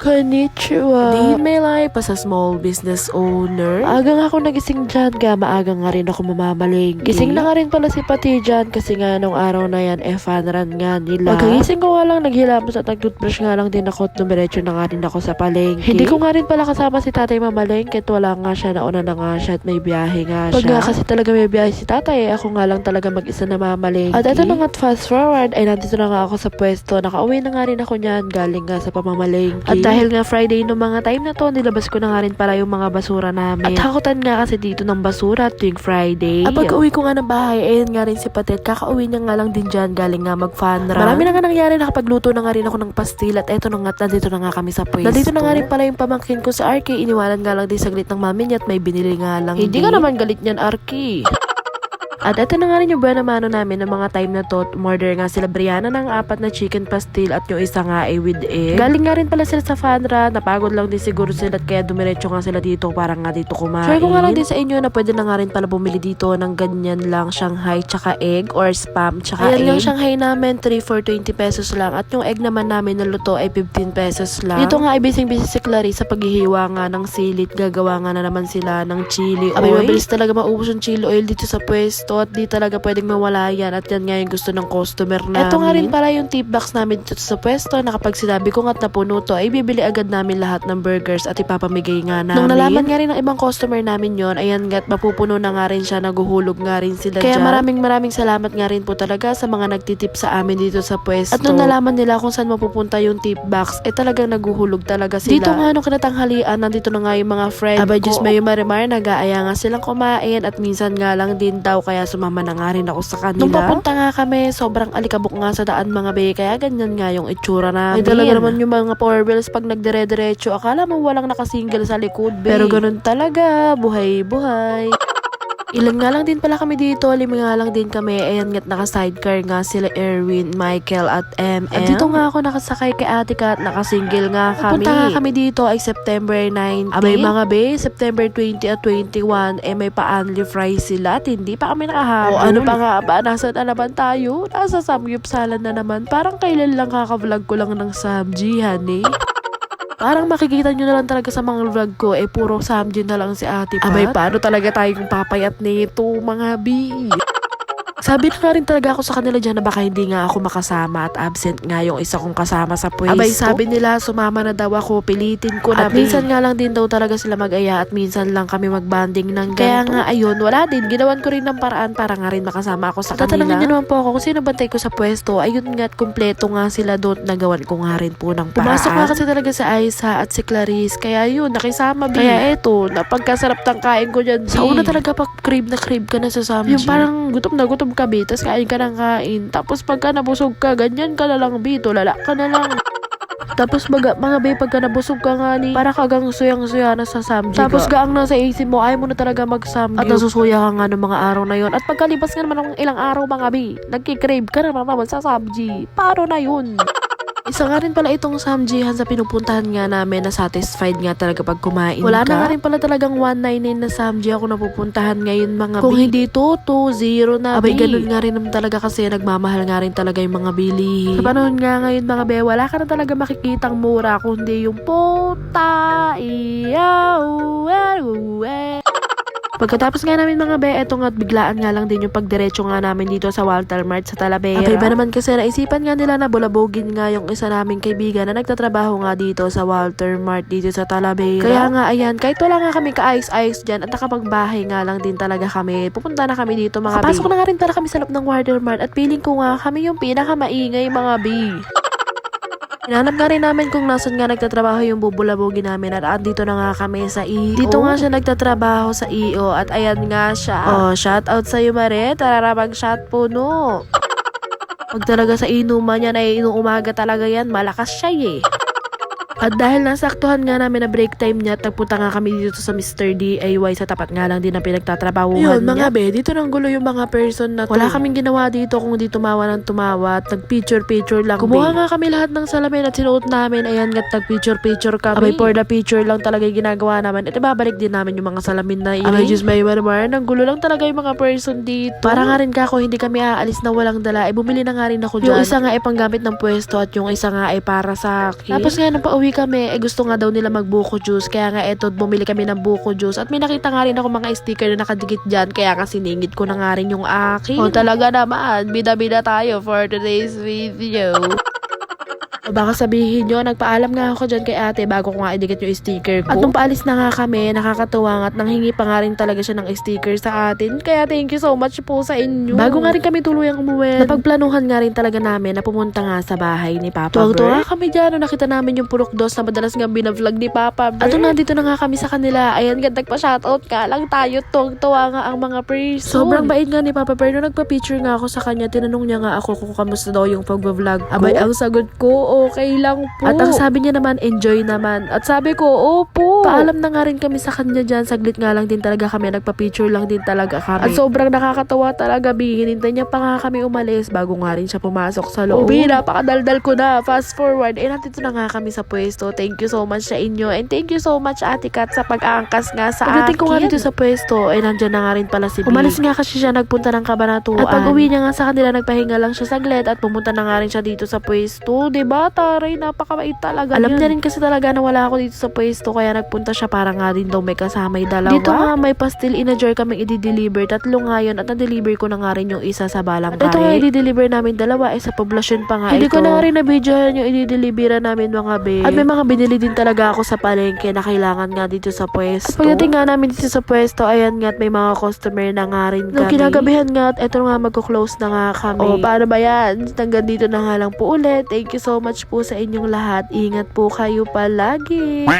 Konnichiwa. Di may life as a small business owner. Maaga nga ako nagising dyan, ga maaga nga rin ako mamamalingki. Gising na nga rin pala si Pati dyan kasi nga nung araw na yan, eh fan run nga nila. Pagkagising ko nga lang, naghilamos at nag-toothbrush nga lang din ako at dumiretso na nga rin ako sa palengke. Hindi ko nga rin pala kasama si tatay mamalengke at wala nga siya, nauna na nga siya at may biyahe nga Pag siya. nga kasi talaga may biyahe si tatay, eh, ako nga lang talaga mag-isa na mamalengke. At ito na nga't fast forward, ay nandito na nga ako sa pwesto. Nakauwi na nga rin ako niyan, galing nga sa pamamalengke. At dahil nga Friday no mga time na to, nilabas ko na nga rin pala yung mga basura namin. At hakutan nga kasi dito ng basura tuwing Friday. At pag uwi ko nga ng bahay, ayun nga rin si Patet, kakauwi niya nga lang din dyan, galing nga mag-fan run. Marami na nga nangyari, nakapagluto na nga rin ako ng pastil at eto na nga, nandito na nga kami sa pwesto. Nandito na nga rin pala yung pamangkin ko sa RK, iniwanan nga lang din saglit ng mami niya at may binili nga lang Hindi din. ka naman galit niyan, Arky. At ito na nga rin yung buwan mano namin ng mga time na to. Umorder nga sila Brianna ng apat na chicken pastil at yung isa nga ay with egg. Galing nga rin pala sila sa Fanra. Napagod lang din siguro sila at kaya dumiretso nga sila dito para nga dito kumain. Share ko nga lang din sa inyo na pwede na nga rin pala bumili dito ng ganyan lang Shanghai tsaka egg or spam tsaka Ayan egg. yung Shanghai namin 3 for 20 pesos lang at yung egg naman namin na luto ay 15 pesos lang. Dito nga ay bising-busy si Clarice sa paghihiwa nga ng silit. Gagawa nga na naman sila ng chili Abay, oil. mabilis talaga maubos yung chili oil dito sa pwesto at di talaga pwedeng mawala yan at yan nga yung gusto ng customer namin. Ito nga rin pala yung tip box namin dito sa pwesto na kapag sinabi ko nga't napuno to ay bibili agad namin lahat ng burgers at ipapamigay nga namin. Nung nalaman nga rin ng ibang customer namin yon ayan nga't mapupuno na nga rin siya, naguhulog nga rin sila Kaya dyan. maraming maraming salamat nga rin po talaga sa mga nagtitip sa amin dito sa pwesto. At nung nalaman nila kung saan mapupunta yung tip box, eh talagang naguhulog talaga sila. Dito nga nung kinatanghalian, nandito na nga yung mga friend Abay, ko. Diyos, may marimar, nag-aaya nga silang kumain at minsan nga lang din daw kaya sumama na nga rin ako sa kanila. Nung papunta nga kami, sobrang alikabok nga sa daan mga be, kaya ganyan nga yung itsura namin. Ay talaga naman yung mga four wheels pag nagdire-diretso, akala mo walang nakasingle sa likod be. Pero ganun talaga, buhay-buhay. Ilan nga lang din pala kami dito, lima nga lang din kami. Ayan nga't naka-sidecar nga sila Erwin, Michael at MM. At dito nga ako nakasakay kay ate ka at nakasingle nga kami. Punta nga kami dito ay September 19. Abay mga be, September 20 at 21, eh may pa-only fries sila at hindi pa kami nakahabol. O ano pa nga ba, nasa na naman tayo? Nasa Samgyupsalan na naman. Parang kailan lang kaka-vlog ko lang ng Samji, honey. Parang makikita nyo na lang talaga sa mga vlog ko, eh puro Samjin na lang si ate Pat. Abay, paano talaga tayong papayat nito, mga bi? Sabi na nga rin talaga ako sa kanila dyan na baka hindi nga ako makasama at absent nga yung isa kong kasama sa pwesto. Abay, sabi nila sumama na daw ako, pilitin ko na. At minsan nga lang din daw talaga sila mag-aya at minsan lang kami mag-banding ng ganito. Kaya nga ayun, wala din. Ginawan ko rin ng paraan para nga rin makasama ako sa kanila. Tatanungin niyo naman po ako kung sino bantay ko sa pwesto. Ayun nga at kumpleto nga sila doon. Nagawan ko nga rin po ng paraan. Pumasok nga kasi talaga si Aiza at si Clarice. Kaya yun, nakisama bi. Kaya eto, napagkasarap ng kain ko dyan. Sa una talaga pag crib na crib ka na sa Samji. Yung parang gutom na gutom ka bi, tapos kain ka ng kain. Tapos pagka nabusog ka, ganyan ka na lang bi, tulala ka na lang. Tapos baga, mga be, pagka nabusog ka nga ni, para kagang suyang-suya na sa samji Tapos gaang nasa isip mo, ayaw mo na talaga mag-samgyup. At nasusuya ka nga ng mga araw na yon At pagkalipas nga naman ng ilang araw mga be, nagkikrave ka na naman sa samji. Paano na yun? Isa nga rin pala itong samjihan sa pinupuntahan nga namin na satisfied nga talaga pag kumain Wala ka. na nga rin pala talagang 199 na samji ako napupuntahan ngayon mga Kung hindi to, 2-0 na Abay, ganun nga rin naman talaga kasi nagmamahal nga rin talaga yung mga bilihin. Sa panahon nga ngayon mga be, wala ka na talaga makikitang mura kundi yung puta, iyaw, eh. Pagkatapos nga namin mga be, eto nga at biglaan nga lang din yung pagdiretso nga namin dito sa Walter Mart sa Talavera. Abay ba naman kasi naisipan nga nila na bulabogin nga yung isa naming kaibigan na nagtatrabaho nga dito sa Walter Mart dito sa Talavera. Kaya nga ayan, kahit wala nga kami ka-ayos-ayos dyan at nakapagbahay nga lang din talaga kami, pupunta na kami dito mga Papasok bi. na nga rin pala kami sa loob ng Walter Mart at feeling ko nga kami yung pinakamaingay mga bi. Hinanap nga rin namin kung nasan nga nagtatrabaho yung bubulabogin namin at andito na nga kami sa EO. Dito nga siya nagtatrabaho sa EO at ayan nga siya. Oh, shout out sa iyo Mare. Tara mag shot puno. Pag talaga sa inuman yan ay inuumaga talaga yan, malakas siya eh. At dahil nasaktuhan nga namin na break time niya at nagpunta nga kami dito sa Mr. DIY sa tapat nga lang din na pinagtatrabahuhan Yun, niya. mga be, dito nang gulo yung mga person na to. Wala kaming ginawa dito kung di tumawa ng tumawa at nag-picture-picture lang. Kumuha nga kami lahat ng salamin at sinuot namin. Ayan nga, nag-picture-picture kami. Abay, for the picture lang talaga yung ginagawa namin. At ibabalik din namin yung mga salamin na yun. Abay, just may marmar. Nang gulo lang talaga yung mga person dito. Para nga rin kako, hindi kami aalis na walang dala. Eh, bumili na nga rin ako dyan. Yung isa nga ay panggamit ng pwesto at yung isa nga ay para sa akin. Tapos nga, nang pauwi uwi kami, eh gusto nga daw nila magbuko juice. Kaya nga eto, bumili kami ng buko juice. At may nakita nga rin ako mga sticker na nakadikit dyan. Kaya nga siningit ko na nga rin yung akin. O talaga naman, bida-bida tayo for today's video. O baka sabihin nyo, nagpaalam nga ako dyan kay ate bago ko nga idikit yung sticker ko. At nung paalis na nga kami, nakakatuwa nga at nanghingi pa nga rin talaga siya ng sticker sa atin. Kaya thank you so much po sa inyo. Bago nga rin kami tuluyang umuwi, napagplanuhan nga rin talaga namin na pumunta nga sa bahay ni Papa Tuwag-tuwa kami dyan nung nakita namin yung purok dos na madalas nga binavlog ni Papa Bear. At nung nandito na nga kami sa kanila, ayan ganda pa shoutout ka lang tayo. Tuwag-tuwa nga ang mga person. Sobrang bait nga ni Papa Bear. Nung nagpa-picture nga ako sa kanya, tinanong niya nga ako kung kamusta daw yung pag-vlog ko. Abay, ang sagot ko, okay lang po. At ang sabi niya naman, enjoy naman. At sabi ko, opo. Paalam na nga rin kami sa kanya dyan. Saglit nga lang din talaga kami. Nagpa-picture lang din talaga kami. At sobrang nakakatawa talaga, Bi. Hinintay niya pa nga kami umalis bago nga rin siya pumasok sa loob. Bi, napakadaldal ko na. Fast forward. Eh, nandito na nga kami sa pwesto. Thank you so much sa inyo. And thank you so much, Ate Kat, sa pag-aangkas nga sa Pagdating akin. ko nga dito sa pwesto, eh, nandyan na nga rin pala si Bi. Umalis nga kasi siya nagpunta ng kabanatuan. At pag uwi niya nga sa kanila, nagpahinga lang siya saglit at pumunta na nga rin siya dito sa pwesto. 'Di ba Taray, napakabait talaga Alam niya rin kasi talaga na wala ako dito sa pwesto, kaya nagpunta siya para nga din daw may kasamay dalawa. Dito nga, may pastil in a jar kaming i-deliver. Tatlo nga yun at na-deliver ko na nga rin yung isa sa balang At ito nga, i-deliver namin dalawa, eh sa poblasyon pa nga Hindi ito. ko na rin na-videohan yung i-deliveran namin mga be. At may mga binili din talaga ako sa palengke na kailangan nga dito sa pwesto. Pagdating nga namin dito sa pwesto, ayan nga at may mga customer na nga rin kami. Nung kinagabihan nga at eto nga magko-close na nga kami. O paano ba yan? Hanggang dito na nga lang po ulit. Thank you so much po sa inyong lahat. Ingat po kayo palagi.